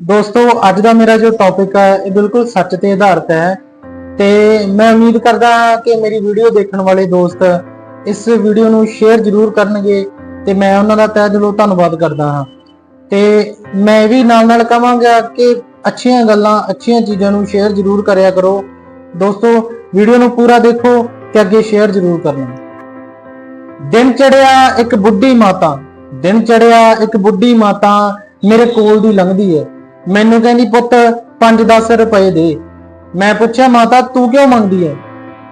ਦੋਸਤੋ, ਅੱਜ ਦਾ ਮੇਰਾ ਜੋ ਟੌਪਿਕ ਹੈ, ਇਹ ਬਿਲਕੁਲ ਸੱਚ ਤੇ ਆਧਾਰਿਤ ਹੈ। ਤੇ ਮੈਂ ਉਮੀਦ ਕਰਦਾ ਹਾਂ ਕਿ ਮੇਰੀ ਵੀਡੀਓ ਦੇਖਣ ਵਾਲੇ ਦੋਸਤ ਇਸ ਵੀਡੀਓ ਨੂੰ ਸ਼ੇਅਰ ਜ਼ਰੂਰ ਕਰਨਗੇ ਤੇ ਮੈਂ ਉਹਨਾਂ ਦਾ ਤਹਿ ਦਿਲੋਂ ਧੰਨਵਾਦ ਕਰਦਾ ਹਾਂ। ਤੇ ਮੈਂ ਵੀ ਨਾਲ ਨਾਲ ਕਹਾਂਗਾ ਕਿ ਅੱਛੀਆਂ ਗੱਲਾਂ, ਅੱਛੀਆਂ ਚੀਜ਼ਾਂ ਨੂੰ ਸ਼ੇਅਰ ਜ਼ਰੂਰ ਕਰਿਆ ਕਰੋ। ਦੋਸਤੋ ਵੀਡੀਓ ਨੂੰ ਪੂਰਾ ਦੇਖੋ ਤੇ ਅੱਗੇ ਸ਼ੇਅਰ ਜ਼ਰੂਰ ਕਰਨਾ। ਦਿਨ ਚੜਿਆ ਇੱਕ ਬੁੱਢੀ ਮਾਤਾ, ਦਿਨ ਚੜਿਆ ਇੱਕ ਬੁੱਢੀ ਮਾਤਾ ਮੇਰੇ ਕੋਲ ਦੀ ਲੰਘਦੀ ਹੈ। ਮੈਨੂੰ ਕਹਿੰਦੀ, ਪੁੱਤ 5-10 ਰੁਪਏ ਦੇ। ਮੈਂ ਪੁੱਛਿਆ, ਮਾਤਾ, ਤੂੰ ਕਿਉਂ ਮੰਗਦੀ ਹੈ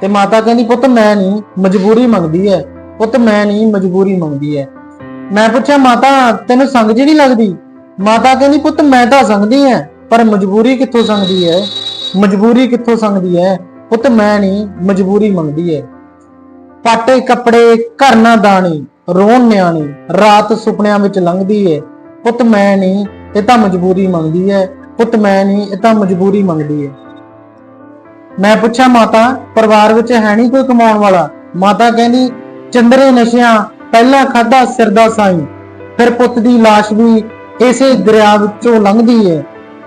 ਤੇ ਮਾਤਾ ਕਹਿੰਦੀ, ਪੁੱਤ, ਮੈਂ ਨਹੀਂ, ਮਜਬੂਰੀ ਮੰਗਦੀ ਹੈ ਪੁੱਤ, ਮੈਂ ਨਹੀਂ, ਮਜਬੂਰੀ ਮੰਗਦੀ ਹੈ ਮੈਂ ਪੁੱਛਿਆ, ਮਾਤਾ, ਤੈਨੂੰ ਸੰਗ ਜੀ ਨਹੀਂ ਲੱਗਦੀ? ਮਾਤਾ ਕਹਿੰਦੀ, ਪੁੱਤ, ਮੈਂ ਤਾਂ ਸੰਗਦੀ ਐ, ਪਰ ਮਜਬੂਰੀ ਕਿੱਥੋਂ ਸੰਗਦੀ ਹੈ ਮਜਬੂਰੀ ਕਿੱਥੋਂ ਸੰਗਦੀ ਹੈ ਪੁੱਤ, ਮੈਂ ਨਹੀਂ, ਮਜਬੂਰੀ ਮੰਗਦੀ ਹੈ ਪਾਟੇ ਕੱਪੜੇ, ਘਰ ਨਾ ਦਾਣੀ, ਰੋਣ ਨਿਆਣੀ, ਰਾਤ ਸੁਪਨਿਆਂ ਵਿੱਚ ਲੰਘਦੀ ਏ ਪੁੱਤ, ਮੈਂ ਨਹੀਂ ਇਹ ਤਾਂ ਮਜਬੂਰੀ ਮੰਗਦੀ ਹੈ। ਪੁੱਤ, ਮੈਂ ਨਹੀਂ, ਇਹ ਤਾਂ ਮਜਬੂਰੀ ਮੰਗਦੀ ਹੈ। ਮੈਂ ਪੁੱਛਿਆ, ਮਾਤਾ, ਪਰਿਵਾਰ ਵਿੱਚ ਹੈ ਨਹੀਂ ਕੋਈ ਕਮਾਉਣ ਵਾਲਾ? ਮਾਤਾ ਕਹਿੰਦੀ, ਚੰਦਰੇ ਨਸ਼ਿਆਂ, ਪਹਿਲਾਂ ਖਾਦਾ ਸਿਰ ਦਾ ਸਾਈਂ। ਫਿਰ ਪੁੱਤ ਦੀ ਲਾਸ਼ ਵੀ ਇਸੇ ਦਰਿਆ ਵਿੱਚੋਂ ਲੰਘਦੀ ਹੈ।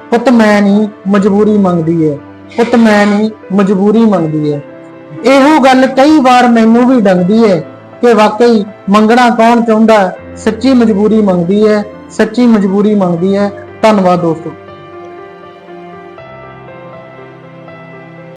ਪੁੱਤ, ਮੈਂ ਨਹੀਂ, ਮਜਬੂਰੀ ਮੰਗਦੀ ਹੈ। ਪੁੱਤ, ਮੈਂ ਨਹੀਂ, ਮਜਬੂਰੀ ਮੰਗਦੀ ਹੈ। ਇਹੋ ਗੱਲ ਕਈ ਵਾਰ ਮੈਨੂੰ ਵੀ ਡੰਗਦੀ ਹੈ ਕਿ ਵਾਕਈ ਮੰਗਣਾ ਕੌਣ ਚਾਹੁੰਦਾ? ਸੱਚੀ ਮਜਬੂਰੀ ਮੰਗਦੀ ਹੈ। ਸੱਚੀ ਮਜਬੂਰੀ ਮੰਗਦੀ ਹੈ। ਧੰਨਵਾਦ ਦੋਸਤੋ।